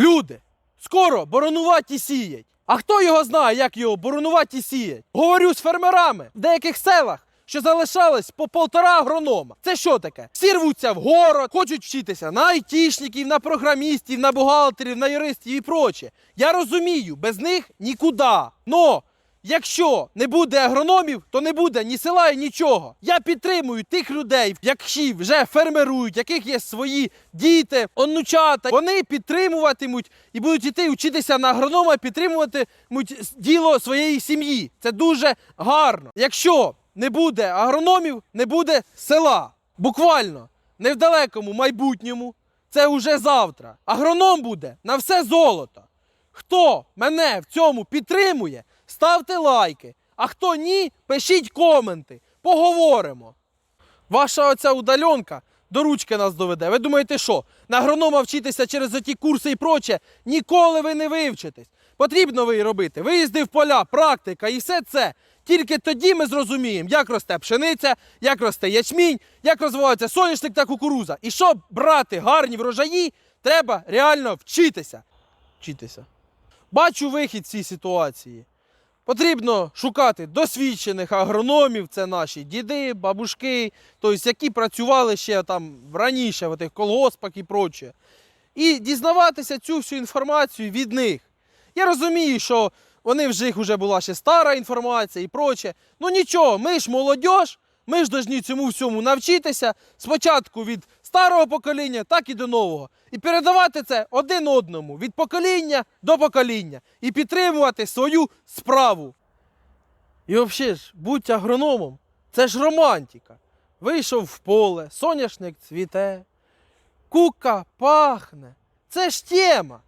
Люди, скоро боронуваті сіять. А хто його знає, як його боронуваті сіять? Говорю з фермерами в деяких селах. Що залишалось по полтора агронома. Це що таке? Всі рвуться в город, хочуть вчитися на айтішників, на програмістів, на бухгалтерів, на юристів і проче. Я розумію, без них нікуди. Но якщо не буде агрономів, то не буде ні села, і нічого. Я підтримую тих людей, які вже фермерують, яких є свої діти, онучата. Вони підтримуватимуть і будуть іти вчитися на агронома, підтримуватимуть діло своєї сім'ї. Це дуже гарно. Якщо не буде агрономів, не буде села. Буквально не в далекому майбутньому. Це уже завтра. Агроном буде на все золото. Хто мене в цьому підтримує, ставте лайки. А хто ні, пишіть коменти. Поговоримо. Ваша оця удаленка до ручки нас доведе. Ви думаєте, що? На агронома вчитися через оті курси і проче? Ніколи ви не вивчитесь. Потрібно ви робити. Виїзди в поля, практика і все це. Тільки тоді ми зрозуміємо, як росте пшениця, як росте ячмінь, як розвивається соняшник та кукуруза. І щоб брати гарні врожаї, треба реально вчитися. Вчитися. Бачу вихід з цієї ситуації. Потрібно шукати досвідчених агрономів, це наші діди, бабушки, тобто, які працювали ще там раніше в тих колгоспах і проче. І дізнаватися цю всю інформацію від них. Я розумію, що вони в них вже була ще стара інформація і проче. Ну нічого, ми ж молодь, ми ж повинні цьому всьому навчитися спочатку від старого покоління, так і до нового. І передавати це один одному від покоління до покоління. І підтримувати свою справу. І взагалі ж, будь агрономом, це ж романтика. Вийшов в поле, соняшник цвіте, кука пахне. Це ж тема.